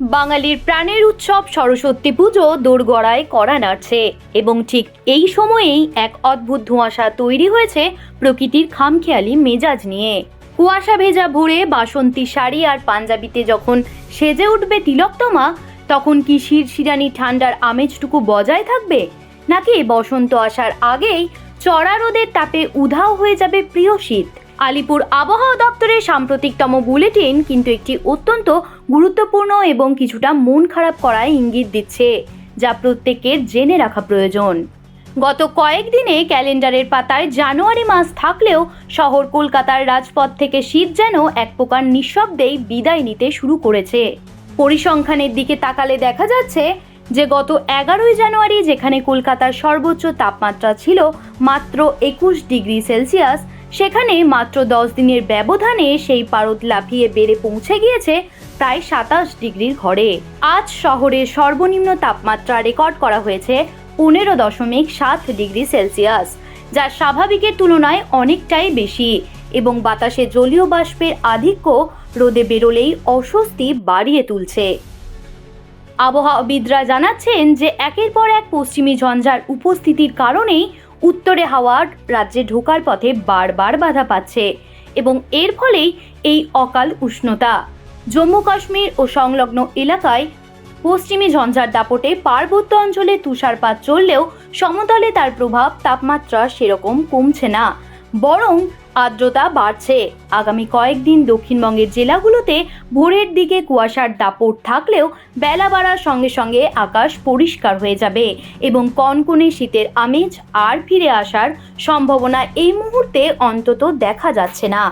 বাঙালির প্রাণের উৎসব সরস্বতী পুজো দোরগড়ায় করা নাড়ছে এবং ঠিক এই সময়েই এক অদ্ভুত ধোঁয়াশা তৈরি হয়েছে প্রকৃতির খামখেয়ালি মেজাজ নিয়ে। কুয়াশা ভেজা ভোরে বাসন্তী শাড়ি আর পাঞ্জাবিতে যখন সেজে উঠবে তিলকতমা তখন কি শিরশিরানি ঠান্ডার আমেজটুকু বজায় থাকবে? নাকি বসন্ত আসার আগেই চড়া রোদের তাপে উধাও হয়ে যাবে প্রিয় শীত? আলিপুর আবহাওয়া দপ্তরের সাম্প্রতিকতম বুলেটিন কিন্তু একটি অত্যন্ত গুরুত্বপূর্ণ এবং কিছুটা মন খারাপ করার ইঙ্গিত দিচ্ছে, যা প্রত্যেকের জেনে রাখা প্রয়োজন। গত কয়েকদিনে ক্যালেন্ডারের পাতায় জানুয়ারি মাস থাকলেও শহর কলকাতার রাজপথ থেকে শীত যেন এক প্রকার নিঃশব্দেই বিদায় নিতে শুরু করেছে। পরিসংখ্যানের দিকে তাকালে দেখা যাচ্ছে যে গত এগারোই জানুয়ারি যেখানে কলকাতার সর্বোচ্চ তাপমাত্রা ছিল মাত্র একুশ ডিগ্রি সেলসিয়াস সেখানে মাত্র দশ দিনের ব্যবধানে সেই পারদ লাফিয়ে বেড়ে পৌঁছে গিয়েছে প্রায় সাতাশ ডিগ্রির ঘরে। আজ শহরের সর্বনিম্ন তাপমাত্রা রেকর্ড করা হয়েছে পনেরো দশমিক সাত ডিগ্রি সেলসিয়াস, যা স্বাভাবিকের তুলনায় অনেকটাই বেশি এবং বাতাসে জলীয় বাষ্পের আধিক্য রোদে বেরোলেই অস্বস্তি বাড়িয়ে তুলছে। আবহাওয়াবিদরা জানাচ্ছেন যে একের পর এক পশ্চিমী ঝঞ্ঝার উপস্থিতির কারণেই উত্তরে হাওয়ার রাজ্যে ঢোকার পথে বারবার বাধা পাচ্ছে এবং এর ফলেই এই অকাল উষ্ণতা। জম্মু কাশ্মীর ও সংলগ্ন এলাকায় পশ্চিমী ঝঞ্ঝার দাপটে পার্বত্য অঞ্চলে তুষারপাত চললেও সমতলে তার প্রভাব তাপমাত্রা সেরকম কমছে না। বরং আর্দ্রতা বাড়ছে। আগামী কয়েকদিন দক্ষিণবঙ্গের জেলাগুলোতে ভোরের দিকে কুয়াশার দাপট থাকলেও বেলা বাড়ার সঙ্গে সঙ্গে আকাশ পরিষ্কার হয়ে যাবে এবং কনকনে শীতের আমেজ আর ফিরে আসার সম্ভাবনা এই মুহূর্তে অন্তত দেখা যাচ্ছে না।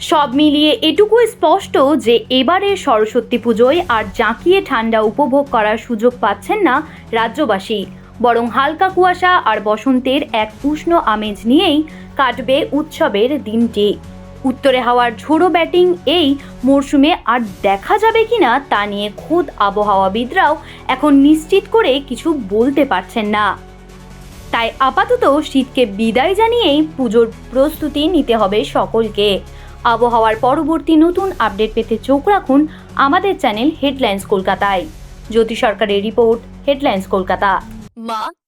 সব মিলিয়ে এটুকু স্পষ্ট যে এবারে সরস্বতী পুজোয় আর জাঁকিয়ে ঠান্ডা উপভোগ করার সুযোগ পাচ্ছেন না রাজ্যবাসী। বরং হালকা কুয়াশা আর বসন্তের এক উষ্ণ আমেজ নিয়েই কাটবে উৎসবের দিনটি। উত্তরে হাওয়ার ঝোড়ো ব্যাটিং এই মরশুমে আর দেখা যাবে কিনা তা নিয়ে খোদ আবহাওয়াবিদরাও এখন নিশ্চিত করে কিছু বলতে পারছেন না। তাই আপাতত শীতকে বিদায় জানিয়েই পুজোর প্রস্তুতি নিতে হবে সকলকে। আবহাওয়ার পরবর্তী নতুন আপডেট পেতে চোখ রাখুন আমাদের চ্যানেল হেডলাইন্স কলকাতায়। জ্যোতি সরকারের report headlines Kolkata. Ma,